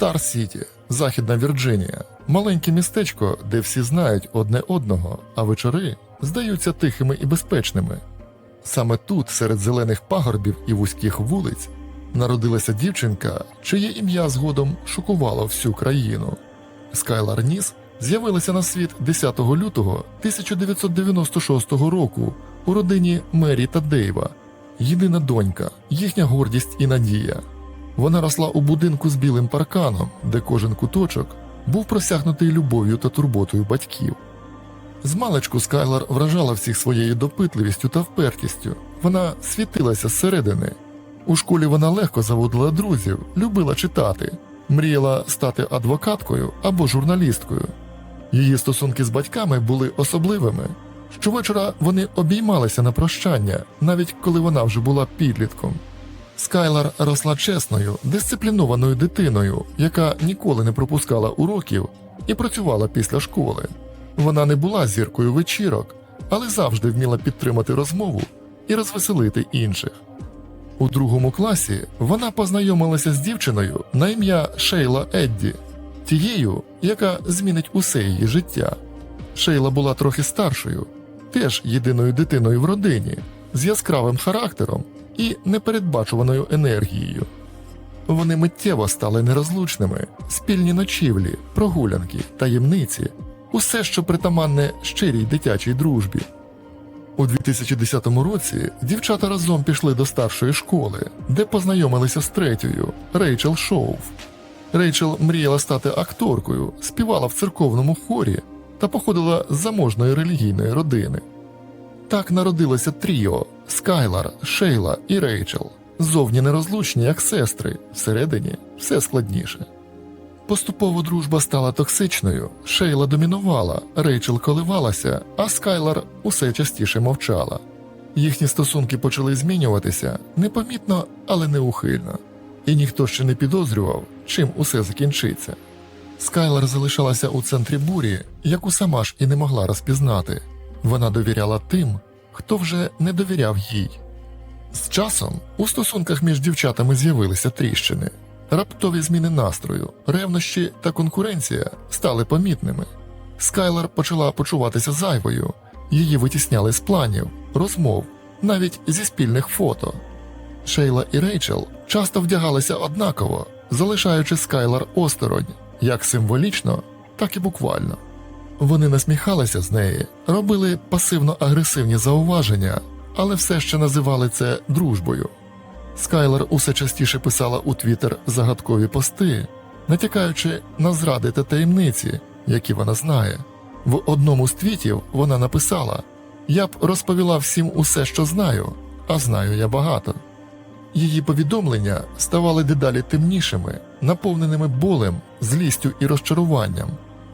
Стар Сіті, Західна Вірджинія, маленьке містечко, де всі знають одне одного, а вечори здаються тихими і безпечними. Саме тут, серед зелених пагорбів і вузьких вулиць, народилася дівчинка, чиє ім'я згодом шокувало всю країну. Скайлар Ніс з'явилася на світ 10 лютого 1996 року у родині Мері та Дейва, єдина донька, їхня гордість і надія. Вона росла у будинку з білим парканом, де кожен куточок був просягнутий любов'ю та турботою батьків. Змалечку Скайлар вражала всіх своєю допитливістю та впертістю. Вона світилася зсередини. У школі вона легко заводила друзів, любила читати, мріяла стати адвокаткою або журналісткою. Її стосунки з батьками були особливими. Щовечора вони обіймалися на прощання, навіть коли вона вже була підлітком. Скайлар росла чесною, дисциплінованою дитиною, яка ніколи не пропускала уроків і працювала після школи. Вона не була зіркою вечірок, але завжди вміла підтримати розмову і розвеселити інших. У другому класі вона познайомилася з дівчиною на ім'я Шейла Едді, тією, яка змінить усе її життя. Шейла була трохи старшою, теж єдиною дитиною в родині, з яскравим характером і непередбачуваною енергією. Вони миттєво стали нерозлучними, спільні ночівлі, прогулянки, таємниці, усе, що притаманне щирій дитячій дружбі. У 2010 році дівчата разом пішли до старшої школи, де познайомилися з третьою Рейчел Шоуф. Рейчел мріяла стати акторкою, співала в церковному хорі та походила з заможної релігійної родини. Так народилося тріо Скайлар, Шейла і Рейчел. Зовні нерозлучні, як сестри, всередині все складніше. Поступово дружба стала токсичною, Шейла домінувала, Рейчел коливалася, а Скайлар усе частіше мовчала. Їхні стосунки почали змінюватися непомітно, але неухильно, і ніхто ще не підозрював, чим усе закінчиться. Скайлар залишалася у центрі бурі, яку сама ж і не могла розпізнати. Вона довіряла тим, хто вже не довіряв їй. З часом у стосунках між дівчатами з'явилися тріщини. Раптові зміни настрою, ревнощі та конкуренція стали помітними. Скайлар почала почуватися зайвою, її витісняли з планів, розмов, навіть зі спільних фото. Шейла і Рейчел часто вдягалися однаково, залишаючи Скайлар осторонь, як символічно, так і буквально. Вони насміхалися з неї, робили пасивно-агресивні зауваження, але все ще називали це дружбою. Скайлер усе частіше писала у Твіттер загадкові пости, натякаючи на зради та таємниці, які вона знає. В одному з твітів вона написала: Я б розповіла всім усе, що знаю, а знаю я багато. Її повідомлення ставали дедалі темнішими, наповненими болем, злістю і розчаруванням.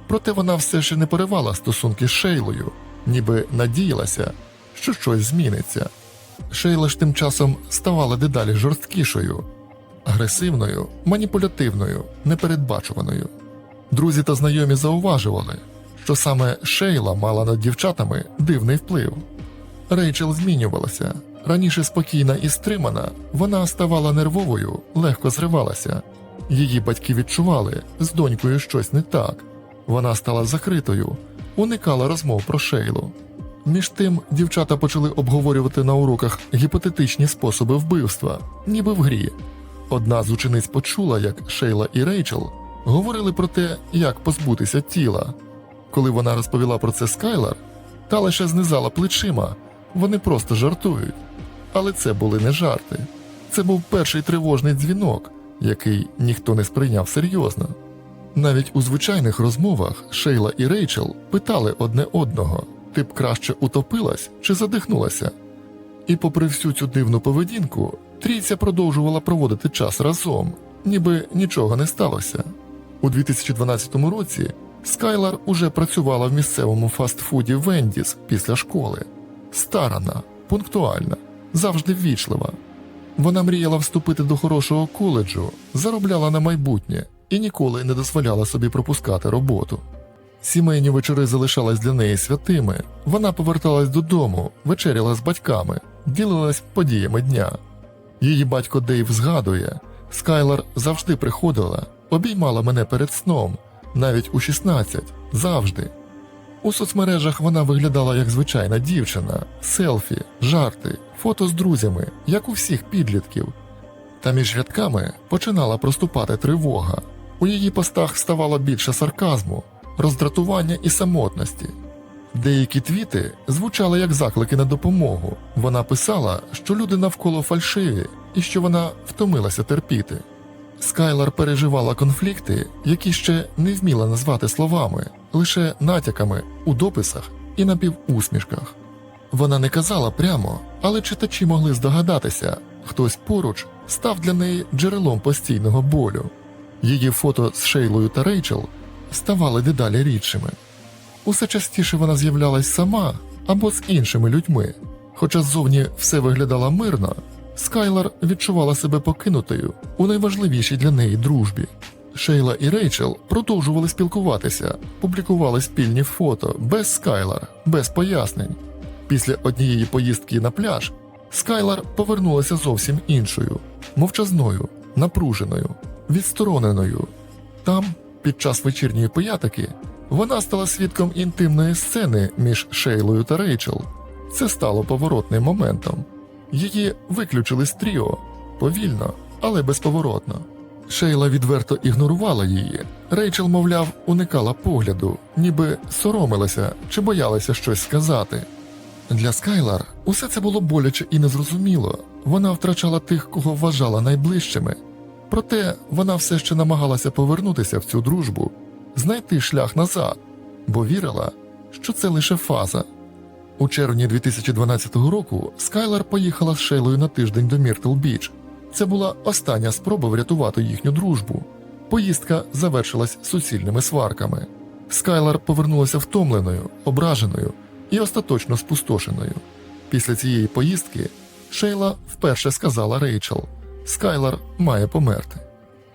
Проте вона все ще не поривала стосунки з Шейлою, ніби надіялася, що щось зміниться. Шейла ж тим часом ставала дедалі жорсткішою, агресивною, маніпулятивною, непередбачуваною. Друзі та знайомі зауважували, що саме Шейла мала над дівчатами дивний вплив. Рейчел змінювалася. Раніше спокійна і стримана, вона ставала нервовою, легко зривалася. Її батьки відчували, з донькою щось не так. Вона стала закритою, уникала розмов про Шейлу. Між тим дівчата почали обговорювати на уроках гіпотетичні способи вбивства, ніби в грі. Одна з учениць почула, як Шейла і Рейчел говорили про те, як позбутися тіла. Коли вона розповіла про це Скайлар, та лише знизала плечима, вони просто жартують. Але це були не жарти. Це був перший тривожний дзвінок, який ніхто не сприйняв серйозно. Навіть у звичайних розмовах Шейла і Рейчел питали одне одного ти б краще утопилась чи задихнулася. І, попри всю цю дивну поведінку, трійця продовжувала проводити час разом, ніби нічого не сталося. У 2012 році Скайлар уже працювала в місцевому фастфуді Вендіс після школи. Старана, пунктуальна, завжди ввічлива. Вона мріяла вступити до хорошого коледжу, заробляла на майбутнє і ніколи не дозволяла собі пропускати роботу. Сімейні вечори залишались для неї святими. Вона поверталась додому, вечеряла з батьками, ділилась подіями дня. Її батько Дейв згадує, Скайлар завжди приходила, обіймала мене перед сном, навіть у 16, завжди. У соцмережах вона виглядала як звичайна дівчина, селфі, жарти, фото з друзями, як у всіх підлітків. Та між рядками починала проступати тривога. У її постах ставало більше сарказму, роздратування і самотності. Деякі твіти звучали як заклики на допомогу. Вона писала, що люди навколо фальшиві і що вона втомилася терпіти. Скайлар переживала конфлікти, які ще не вміла назвати словами, лише натяками у дописах і напівусмішках. Вона не казала прямо, але читачі могли здогадатися, хтось поруч став для неї джерелом постійного болю. Її фото з Шейлою та Рейчел ставали дедалі рідшими. Усе частіше вона з'являлась сама або з іншими людьми. Хоча ззовні все виглядало мирно, Скайлар відчувала себе покинутою у найважливішій для неї дружбі. Шейла і Рейчел продовжували спілкуватися, публікували спільні фото без Скайлар, без пояснень. Після однієї поїздки на пляж Скайлар повернулася зовсім іншою, мовчазною, напруженою, відстороненою. Там, під час вечірньої пиятики, вона стала свідком інтимної сцени між Шейлою та Рейчел. Це стало поворотним моментом. Її виключили з тріо повільно, але безповоротно. Шейла відверто ігнорувала її. Рейчел, мовляв, уникала погляду, ніби соромилася чи боялася щось сказати. Для Скайлар усе це було боляче і незрозуміло. Вона втрачала тих, кого вважала найближчими. Проте вона все ще намагалася повернутися в цю дружбу, знайти шлях назад, бо вірила, що це лише фаза. У червні 2012 року Скайлар поїхала з Шейлою на тиждень до Міртл Біч. Це була остання спроба врятувати їхню дружбу. Поїздка завершилась суцільними сварками. Скайлар повернулася втомленою, ображеною і остаточно спустошеною. Після цієї поїздки Шейла вперше сказала Рейчел: Скайлар має померти.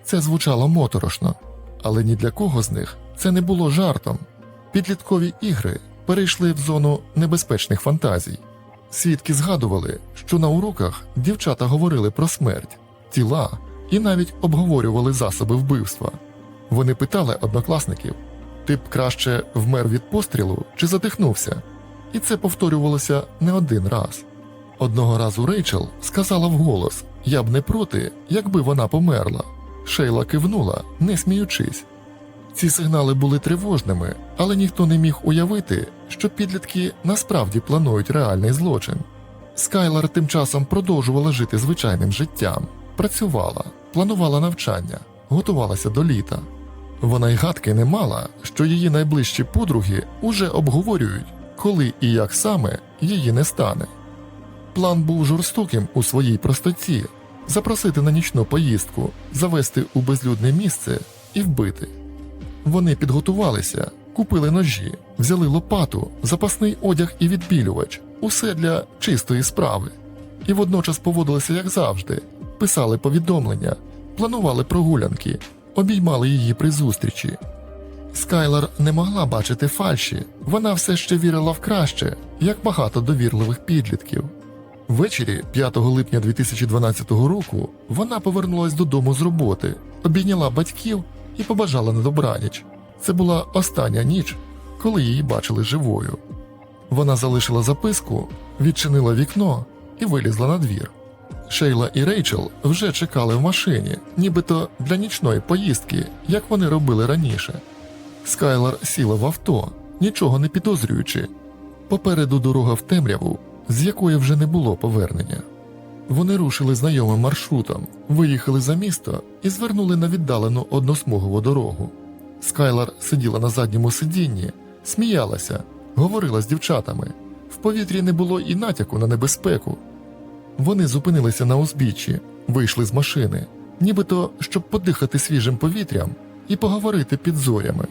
Це звучало моторошно, але ні для кого з них це не було жартом. Підліткові ігри перейшли в зону небезпечних фантазій. Свідки згадували, що на уроках дівчата говорили про смерть, тіла і навіть обговорювали засоби вбивства. Вони питали однокласників: ти б краще вмер від пострілу чи задихнувся? І це повторювалося не один раз. Одного разу Рейчел сказала вголос: Я б не проти, якби вона померла. Шейла кивнула, не сміючись. Ці сигнали були тривожними, але ніхто не міг уявити, що підлітки насправді планують реальний злочин. Скайлар тим часом продовжувала жити звичайним життям, працювала, планувала навчання, готувалася до літа. Вона й гадки не мала, що її найближчі подруги уже обговорюють, коли і як саме її не стане. План був жорстоким у своїй простоті запросити на нічну поїздку, завести у безлюдне місце і вбити. Вони підготувалися, купили ножі, взяли лопату, запасний одяг і відбілювач усе для чистої справи. І водночас поводилися як завжди, писали повідомлення, планували прогулянки, обіймали її при зустрічі. Скайлар не могла бачити фальші, вона все ще вірила в краще, як багато довірливих підлітків. Ввечері 5 липня 2012 року вона повернулась додому з роботи, обійняла батьків і побажала на добраніч. Це була остання ніч, коли її бачили живою. Вона залишила записку, відчинила вікно і вилізла на двір. Шейла і Рейчел вже чекали в машині, нібито для нічної поїздки, як вони робили раніше. Скайлар сіла в авто, нічого не підозрюючи. Попереду дорога в темряву, з якої вже не було повернення. Вони рушили знайомим маршрутом, виїхали за місто і звернули на віддалену односмугову дорогу. Скайлар сиділа на задньому сидінні, сміялася, говорила з дівчатами. В повітрі не було і натяку на небезпеку. Вони зупинилися на узбіччі, вийшли з машини, нібито щоб подихати свіжим повітрям і поговорити під зорями.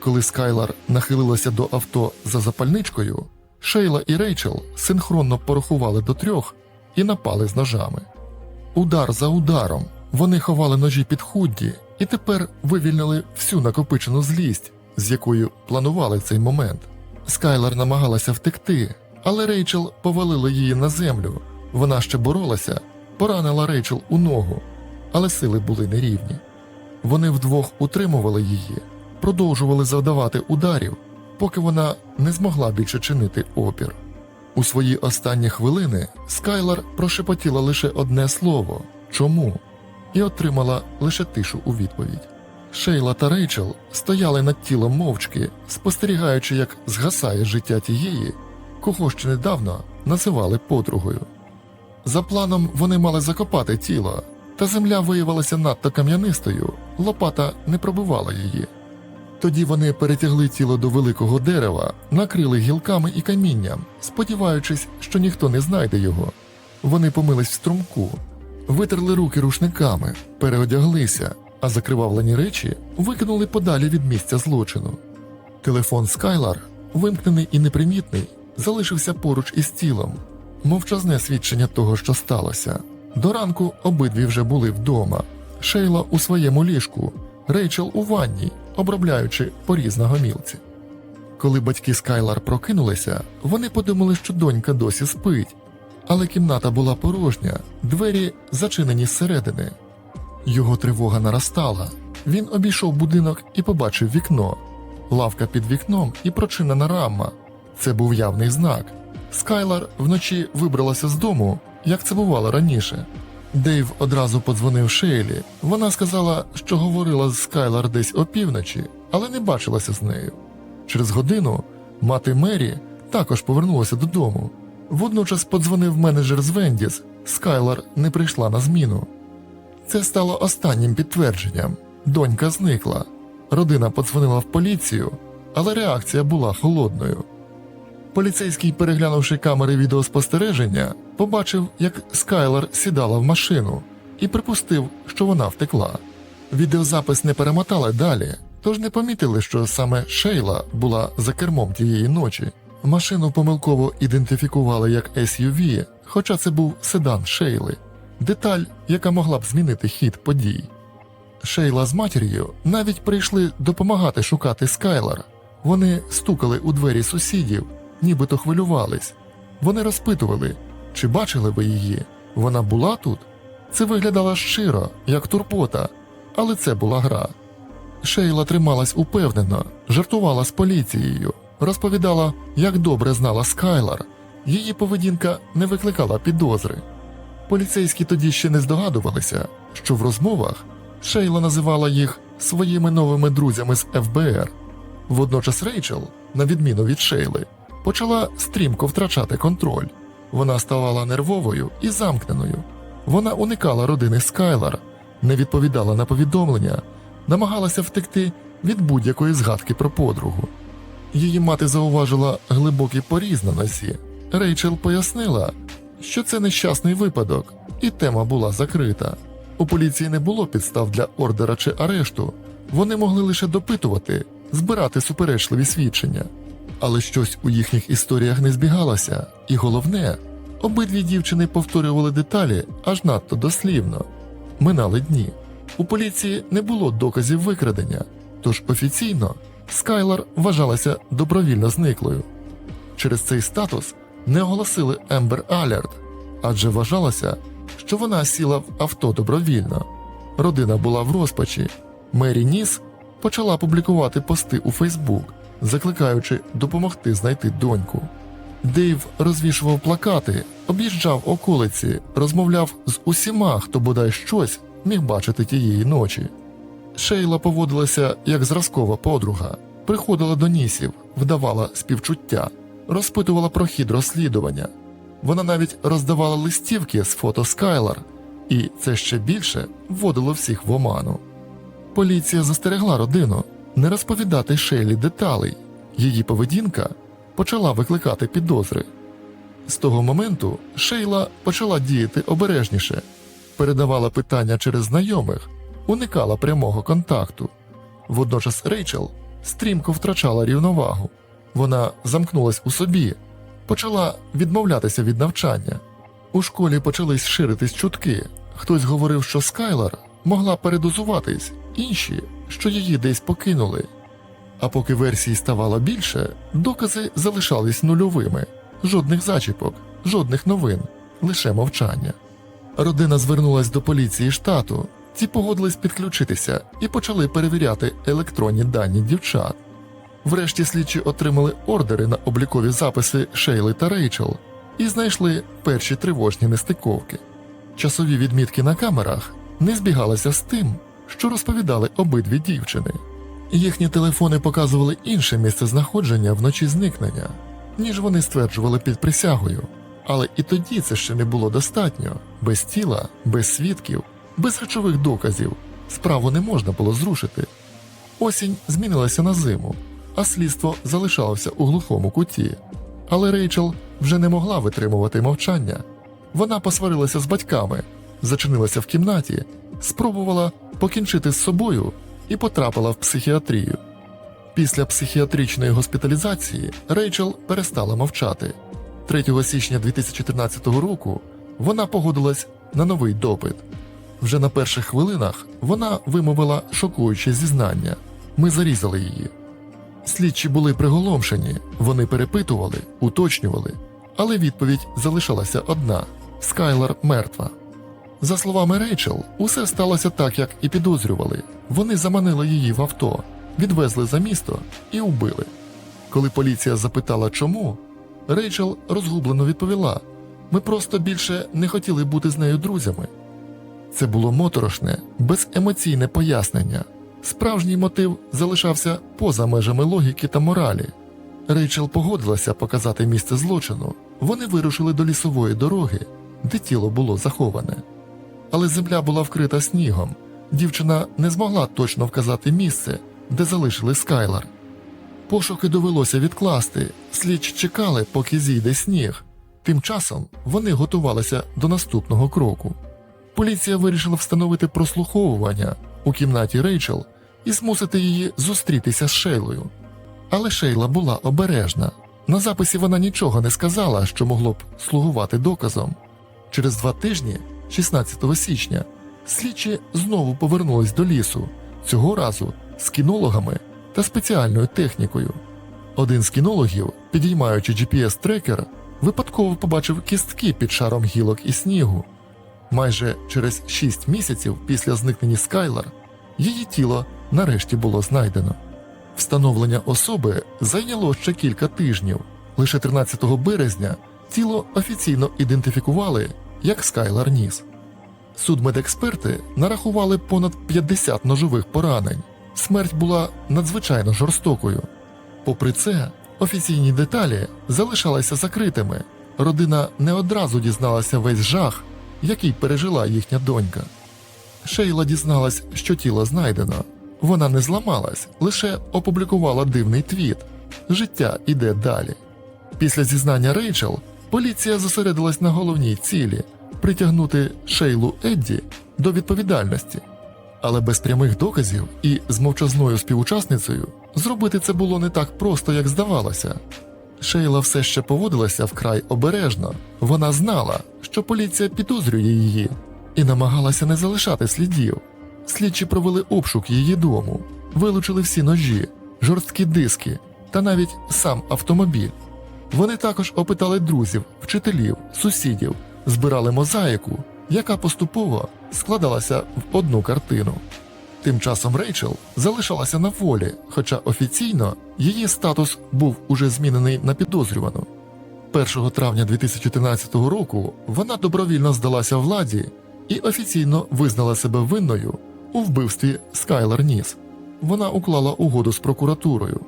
Коли Скайлар нахилилася до авто за запальничкою, Шейла і Рейчел синхронно порахували до трьох і напали з ножами. Удар за ударом вони ховали ножі під худді і тепер вивільнили всю накопичену злість, з якою планували цей момент. Скайлар намагалася втекти, але Рейчел повалила її на землю. Вона ще боролася, поранила Рейчел у ногу, але сили були нерівні. Вони вдвох утримували її, продовжували завдавати ударів, поки вона не змогла більше чинити опір. У свої останні хвилини Скайлар прошепотіла лише одне слово чому і отримала лише тишу у відповідь. Шейла та Рейчел стояли над тілом мовчки, спостерігаючи, як згасає життя тієї, кого ще недавно називали подругою. За планом вони мали закопати тіло, та земля виявилася надто кам'янистою, лопата не пробивала її. Тоді вони перетягли тіло до великого дерева, накрили гілками і камінням, сподіваючись, що ніхто не знайде його. Вони помились в струмку, витерли руки рушниками, переодяглися, а закривавлені речі викинули подалі від місця злочину. Телефон Скайлар, вимкнений і непримітний, залишився поруч із тілом, мовчазне свідчення того, що сталося. До ранку обидві вже були вдома. Шейла у своєму ліжку, Рейчел у ванні, обробляючи поріз на гомілці. Коли батьки Скайлар прокинулися, вони подумали, що донька досі спить, але кімната була порожня, двері зачинені зсередини. Його тривога наростала. Він обійшов будинок і побачив вікно. Лавка під вікном і прочинена рама. Це був явний знак. Скайлар вночі вибралася з дому, як це бувало раніше. Дейв одразу подзвонив Шейлі. Вона сказала, що говорила з Скайлар десь опівночі, але не бачилася з нею. Через годину мати Мері також повернулася додому. Водночас подзвонив менеджер з Вендіс. Скайлар не прийшла на зміну. Це стало останнім підтвердженням. Донька зникла. Родина подзвонила в поліцію, але реакція була холодною. Поліцейський, переглянувши камери відеоспостереження, побачив, як Скайлар сідала в машину і припустив, що вона втекла. Відеозапис не перемотали далі, тож не помітили, що саме Шейла була за кермом тієї ночі. Машину помилково ідентифікували як SUV, хоча це був седан Шейли, деталь, яка могла б змінити хід подій. Шейла з матір'ю навіть прийшли допомагати шукати Скайлар. Вони стукали у двері сусідів, нібито хвилювались. Вони розпитували, чи бачили ви її. Вона була тут? Це виглядало щиро, як турбота, але це була гра. Шейла трималась упевнено, жартувала з поліцією, розповідала, як добре знала Скайлар. Її поведінка не викликала підозри. Поліцейські тоді ще не здогадувалися, що в розмовах Шейла називала їх своїми новими друзями з ФБР. Водночас Рейчел, на відміну від Шейли, почала стрімко втрачати контроль. Вона ставала нервовою і замкненою. Вона уникала родини Скайлар, не відповідала на повідомлення, намагалася втекти від будь-якої згадки про подругу. Її мати зауважила глибокий поріз на носі. Рейчел пояснила, що це нещасний випадок, і тема була закрита. У поліції не було підстав для ордера чи арешту. Вони могли лише допитувати, збирати суперечливі свідчення. Але щось у їхніх історіях не збігалося, і головне, обидві дівчини повторювали деталі аж надто дослівно. Минали дні. У поліції не було доказів викрадення, тож офіційно Скайлар вважалася добровільно зниклою. Через цей статус не оголосили Ембер Алерт, адже вважалося, що вона сіла в авто добровільно. Родина була в розпачі. Мері Ніс почала публікувати пости у Фейсбук, закликаючи допомогти знайти доньку. Дейв розвішував плакати, об'їжджав околиці, розмовляв з усіма, хто бодай щось міг бачити тієї ночі. Шейла поводилася як зразкова подруга, приходила до нісів, вдавала співчуття, розпитувала про хід розслідування. Вона навіть роздавала листівки з фото Скайлар, і це ще більше вводило всіх в оману. Поліція застерегла родину не розповідати Шейлі деталей. Її поведінка почала викликати підозри. З того моменту Шейла почала діяти обережніше, передавала питання через знайомих, уникала прямого контакту. Водночас Рейчел стрімко втрачала рівновагу. Вона замкнулась у собі, почала відмовлятися від навчання. У школі почались ширитись чутки. Хтось говорив, що Скайлар могла передозуватись, інші, що її десь покинули. А поки версій ставало більше, докази залишались нульовими, жодних зачіпок, жодних новин, лише мовчання. Родина звернулась до поліції штату, ті погодились підключитися і почали перевіряти електронні дані дівчат. Врешті слідчі отримали ордери на облікові записи Шейли та Рейчел і знайшли перші тривожні нестиковки. Часові відмітки на камерах не збігалися з тим, що розповідали обидві дівчини. Їхні телефони показували інше місце знаходження вночі зникнення, ніж вони стверджували під присягою. Але і тоді це ще не було достатньо. Без тіла, без свідків, без речових доказів справу не можна було зрушити. Осінь змінилася на зиму, а слідство залишалося у глухому куті. Але Рейчел вже не могла витримувати мовчання. Вона посварилася з батьками, зачинилася в кімнаті, спробувала покінчити з собою і потрапила в психіатрію. Після психіатричної госпіталізації Рейчел перестала мовчати. 3 січня 2014 року вона погодилась на новий допит. Вже на перших хвилинах вона вимовила шокуюче зізнання. Ми зарізали її. Слідчі були приголомшені, вони перепитували, уточнювали, але відповідь залишалася одна: Скайлар мертва. За словами Рейчел, усе сталося так, як і підозрювали. Вони заманили її в авто, відвезли за місто і убили. Коли поліція запитала, чому, Рейчел розгублено відповіла: ми просто більше не хотіли бути з нею друзями. Це було моторошне, беземоційне пояснення. Справжній мотив залишався поза межами логіки та моралі. Рейчел погодилася показати місце злочину. Вони вирушили до лісової дороги, де тіло було заховане. Але земля була вкрита снігом. Дівчина не змогла точно вказати місце, де залишили Скайлар. Пошуки довелося відкласти, слідчі чекали, поки зійде сніг. Тим часом вони готувалися до наступного кроку. Поліція вирішила встановити прослуховування у кімнаті Рейчел і змусити її зустрітися з Шейлою. Але Шейла була обережна. На записі вона нічого не сказала, що могло б слугувати доказом. Через два тижні, 16 січня, слідчі знову повернулись до лісу, цього разу з кінологами та спеціальною технікою. Один з кінологів, підіймаючи GPS-трекер, випадково побачив кістки під шаром гілок і снігу. Майже через 6 місяців після зникнення Скайлар її тіло нарешті було знайдено. Встановлення особи зайняло ще кілька тижнів. Лише 13 березня тіло офіційно ідентифікували як Скайлар Ніс. Судмедексперти нарахували понад 50 ножових поранень. Смерть була надзвичайно жорстокою. Попри це, офіційні деталі залишалися закритими. Родина не одразу дізналася весь жах, який пережила їхня донька. Шейла дізналась, що тіло знайдено. Вона не зламалась, лише опублікувала дивний твіт. Життя іде далі. Після зізнання Рейчел поліція зосередилась на головній цілі притягнути Шейлу Едді до відповідальності. Але без прямих доказів і з мовчазною співучасницею зробити це було не так просто, як здавалося. Шейла все ще поводилася вкрай обережно. Вона знала, що поліція підозрює її, і намагалася не залишати слідів. Слідчі провели обшук її дому, вилучили всі ножі, жорсткі диски та навіть сам автомобіль. Вони також опитали друзів, вчителів, сусідів, збирали мозаїку, яка поступово складалася в одну картину. Тим часом Рейчел залишалася на волі, хоча офіційно її статус був уже змінений на підозрювану. 1 травня 2014 року вона добровільно здалася владі і офіційно визнала себе винною у вбивстві Скайлар Ніс. Вона уклала угоду з прокуратурою,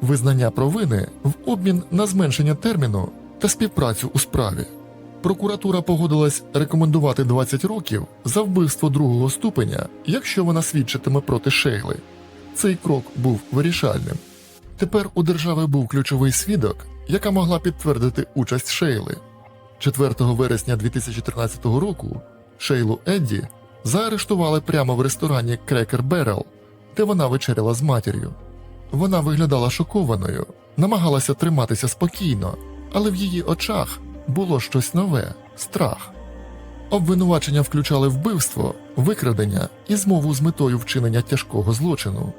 визнання провини в обмін на зменшення терміну та співпрацю у справі. Прокуратура погодилась рекомендувати 20 років за вбивство другого ступеня, якщо вона свідчитиме проти Шейли. Цей крок був вирішальним. Тепер у держави був ключовий свідок, яка могла підтвердити участь Шейли. 4 вересня 2013 року Шейлу Едді заарештували прямо в ресторані Крекер Берел, де вона вечеряла з матір'ю. Вона виглядала шокованою, намагалася триматися спокійно, але в її очах було щось нове страх. Обвинувачення включали вбивство, викрадення і змову з метою вчинення тяжкого злочину.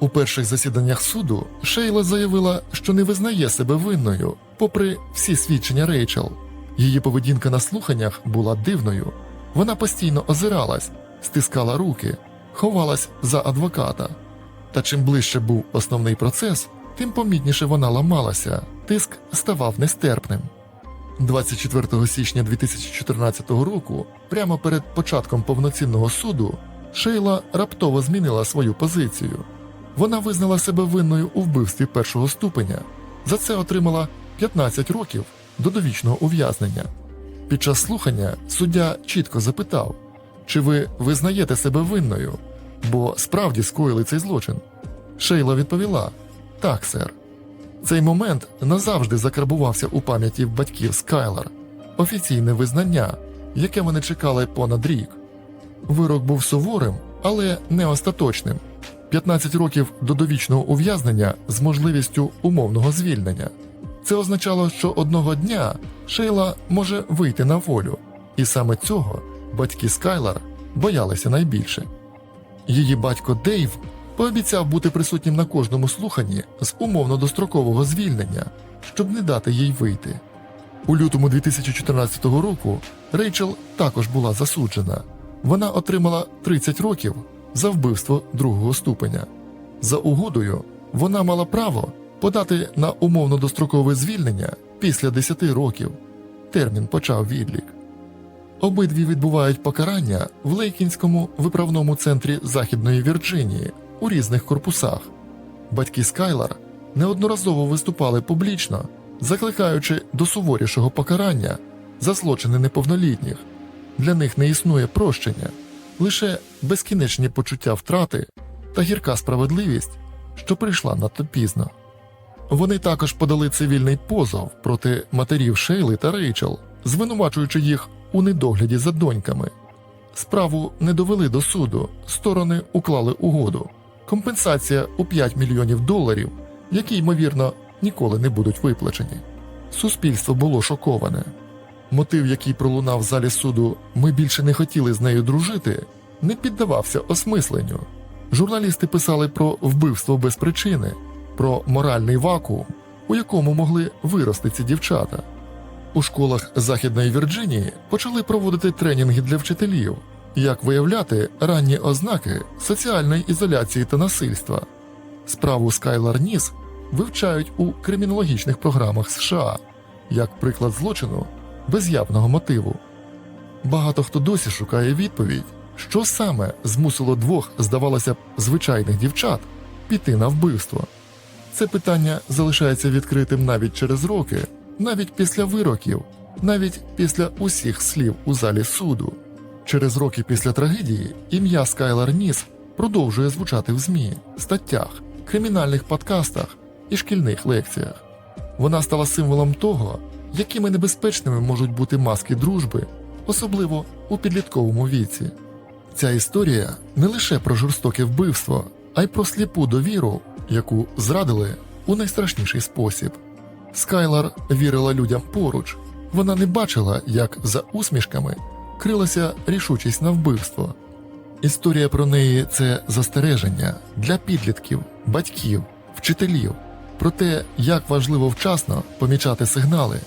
У перших засіданнях суду Шейла заявила, що не визнає себе винною, попри всі свідчення Рейчел. Її поведінка на слуханнях була дивною. Вона постійно озиралась, стискала руки, ховалась за адвоката. Та чим ближче був основний процес, тим помітніше вона ламалася, тиск ставав нестерпним. 24 січня 2014 року, прямо перед початком повноцінного суду, Шейла раптово змінила свою позицію. Вона визнала себе винною у вбивстві першого ступеня. За це отримала 15 років до довічного ув'язнення. Під час слухання суддя чітко запитав, чи ви визнаєте себе винною, бо справді скоїли цей злочин. Шейла відповіла: Так, сер. Цей момент назавжди закарбувався у пам'яті батьків Скайлар, офіційне визнання, яке вони чекали понад рік. Вирок був суворим, але не остаточним 15 років до довічного ув'язнення з можливістю умовного звільнення. Це означало, що одного дня Шейла може вийти на волю, і саме цього батьки Скайлар боялися найбільше. Її батько Дейв пообіцяв бути присутнім на кожному слуханні з умовно дострокового звільнення, щоб не дати їй вийти. У лютому 2014 року Рейчел також була засуджена. Вона отримала 30 років за вбивство другого ступеня. За угодою вона мала право подати на умовно дострокове звільнення після 10 років. Термін почав відлік. Обидві відбувають покарання в Лейкінському виправному центрі Західної Вірджинії у різних корпусах. Батьки Скайлар неодноразово виступали публічно, закликаючи до суворішого покарання за злочини неповнолітніх. Для них не існує прощення, лише безкінечні почуття втрати та гірка справедливість, що прийшла надто пізно. Вони також подали цивільний позов проти матерів Шейли та Рейчел, звинувачуючи їх у недогляді за доньками. Справу не довели до суду, сторони уклали угоду. Компенсація у 5 мільйонів доларів, які, ймовірно, ніколи не будуть виплачені. Суспільство було шоковане. Мотив, який пролунав в залі суду Ми більше не хотіли з нею дружити, не піддавався осмисленню. Журналісти писали про вбивство без причини, про моральний вакуум, у якому могли вирости ці дівчата. У школах Західної Вірджинії почали проводити тренінги для вчителів, як виявляти ранні ознаки соціальної ізоляції та насильства. Справу Скайлар Ніс вивчають у кримінологічних програмах США як приклад злочину без явного мотиву. Багато хто досі шукає відповідь, що саме змусило двох, здавалося б, звичайних дівчат піти на вбивство. Це питання залишається відкритим навіть через роки, навіть після вироків, навіть після усіх слів у залі суду. Через роки після трагедії ім'я Скайлар Ніс продовжує звучати в ЗМІ, статтях, кримінальних подкастах і шкільних лекціях. Вона стала символом того, якими небезпечними можуть бути маски дружби, особливо у підлітковому віці. Ця історія не лише про жорстоке вбивство, а й про сліпу довіру, яку зрадили у найстрашніший спосіб. Скайлар вірила людям поруч, вона не бачила, як за усмішками крилася рішучість на вбивство. Історія про неї це застереження для підлітків, батьків, вчителів, про те, як важливо вчасно помічати сигнали,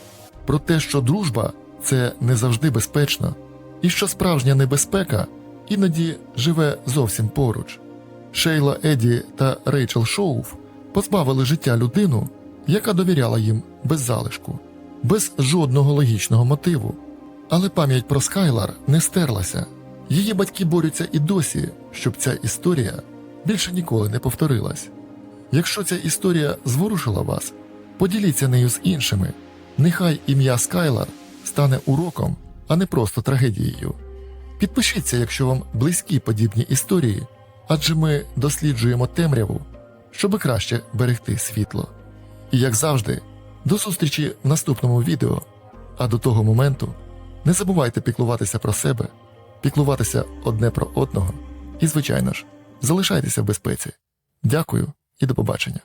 про те, що дружба це не завжди безпечно, і що справжня небезпека іноді живе зовсім поруч. Шейла Еді та Рейчел Шоуф позбавили життя людину, яка довіряла їм без залишку, без жодного логічного мотиву. Але пам'ять про Скайлар не стерлася. Її батьки борються і досі, щоб ця історія більше ніколи не повторилась. Якщо ця історія зворушила вас, поділіться нею з іншими. Нехай ім'я Скайлар стане уроком, а не просто трагедією. Підпишіться, якщо вам близькі подібні історії, адже ми досліджуємо темряву, щоби краще берегти світло. І як завжди, до зустрічі в наступному відео. А до того моменту не забувайте піклуватися про себе, піклуватися одне про одного і, звичайно ж, залишайтеся в безпеці. Дякую і до побачення.